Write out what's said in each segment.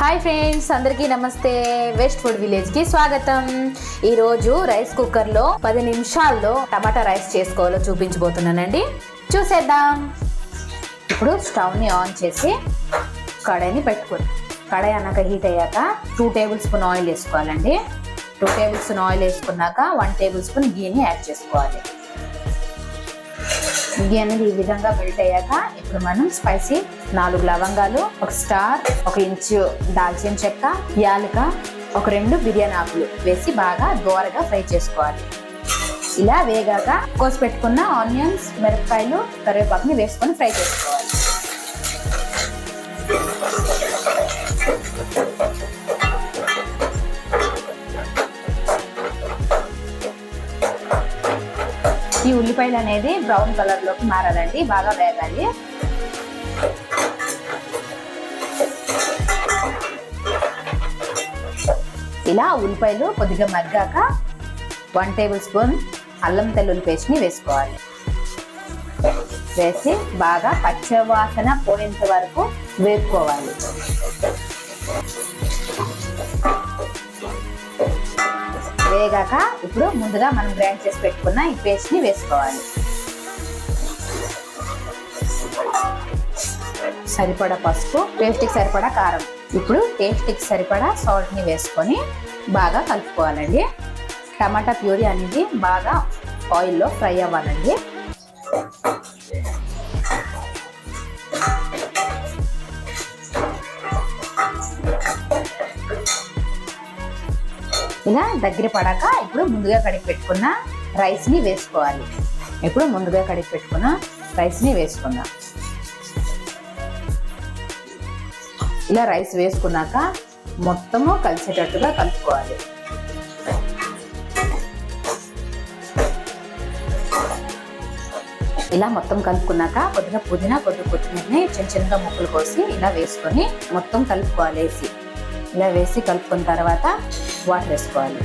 Hi friends అందరికీ నమస్తే. West food విలేజ్కి స్వాగతం. ఈరోజు రైస్ కుక్కర్లో పది నిమిషాల్లో టమాటా రైస్ చేసుకోవాలో చూపించబోతున్నానండి. చూసేద్దాం. ఇప్పుడు స్టవ్ని ఆన్ చేసి కడాయిని పెట్టుకోండి కడాయి అన్నాక హీట్ అయ్యాక టూ టేబుల్ స్పూన్ ఆయిల్ వేసుకోవాలండి. టూ టేబుల్ స్పూన్ ఆయిల్ వేసుకున్నాక వన్ టేబుల్ స్పూన్ గీని యాడ్ చేసుకోవాలి. గీ అనేది ఈ విధంగా మెల్ట్ అయ్యాక ఇప్పుడు మనం స్పైసీ నాలుగు లవంగాలు ఒక స్టార్ ఒక ఇంచు దాల్చిన చెక్క యాలక ఒక రెండు బిర్యానీ ఆకులు వేసి బాగా దోరగా ఫ్రై చేసుకోవాలి. ఇలా వేగాక కోసి పెట్టుకున్న ఆనియన్స్ మిరపకాయలు కరివేపాకుని వేసుకొని ఫ్రై చేసుకోవాలి. ఈ ఉల్లిపాయలు అనేది బ్రౌన్ కలర్లోకి మారాలండి బాగా వేగాలి. ఇలా ఉల్లిపాయలు కొద్దిగా మగ్గాక వన్ టేబుల్ స్పూన్ అల్లం తెల్లుల్లి పేస్ట్ని వేసుకోవాలి. వేసి బాగా పచ్చవాసన పోయేంత వరకు వేపుకోవాలి. వేగాక ఇప్పుడు ముందుగా మనం గ్రైండ్ చేసి పెట్టుకున్న ఈ పేస్ట్ని వేసుకోవాలి. సరిపడా పసుపు టేస్ట్కి సరిపడా కారం. ఇప్పుడు టేస్ట్కి సరిపడా సాల్ట్ని వేసుకొని బాగా కలుపుకోవాలండి. టమాటా ప్యూరీ అనేది బాగా ఆయిల్లో ఫ్రై అవ్వాలండి. ఇలా దగ్గర పడాక ఇప్పుడు ముందుగా కడిగి పెట్టుకున్న రైస్ని వేసుకోవాలి. ఇప్పుడు ముందుగా కడిగి పెట్టుకున్న రైస్ని వేసుకుందాం. ఇలా రైస్ వేసుకున్నాక మొత్తము కలిసేటట్టుగా కలుపుకోవాలి. ఇలా మొత్తం కలుపుకున్నాక కొద్దిగా పుదీనా కొద్దిగా కొత్తిమీరని చిన్న చిన్నగా ముక్కలు కోసి ఇలా వేసుకొని మొత్తం కలుపుకోవాలి. వేసి ఇలా వేసి కలుపుకున్న తర్వాత వాటర్ వేసుకోవాలి.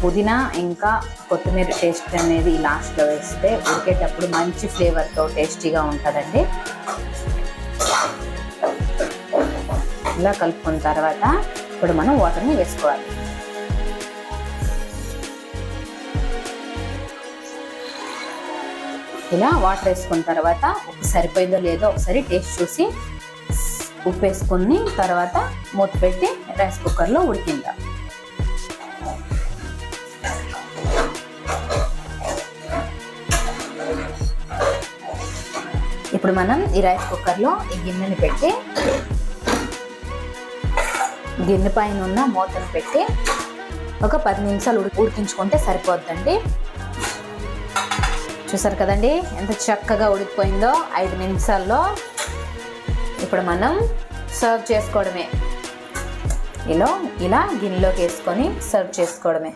పుదీనా ఇంకా కొత్తిమీర టేస్ట్ అనేది లాస్ట్లో వేస్తే ఉడికేటప్పుడు మంచి ఫ్లేవర్తో టేస్టీగా ఉంటుందండి. ఇలా కలుపుకున్న తర్వాత ఇప్పుడు మనం వాటర్ని వేసుకోవాలి. ఇలా వాటర్ వేసుకున్న తర్వాత సరిపోయిందో లేదో ఒకసారి టేస్ట్ చూసి ఉప్పు వేసుకుని తర్వాత మూత పెట్టి రైస్ కుక్కర్లో ఉడికిందా ఇప్పుడు మనం ఈ రైస్ కుక్కర్లో ఈ గిన్నెని పెట్టి గిన్నె పైన ఉన్న మూతను పెట్టి ఒక పది నిమిషాలు ఉడి ఉడికించుకుంటే సరిపోద్దండి. చూసారు కదండి ఎంత చక్కగా ఉడికిపోయిందో ఐదు నిమిషాల్లో. ఇప్పుడు మనం సర్వ్ చేసుకోవడమే. ఇలా ఇలా గిన్నెలోకి వేసుకొని సర్వ్ చేసుకోవడమే.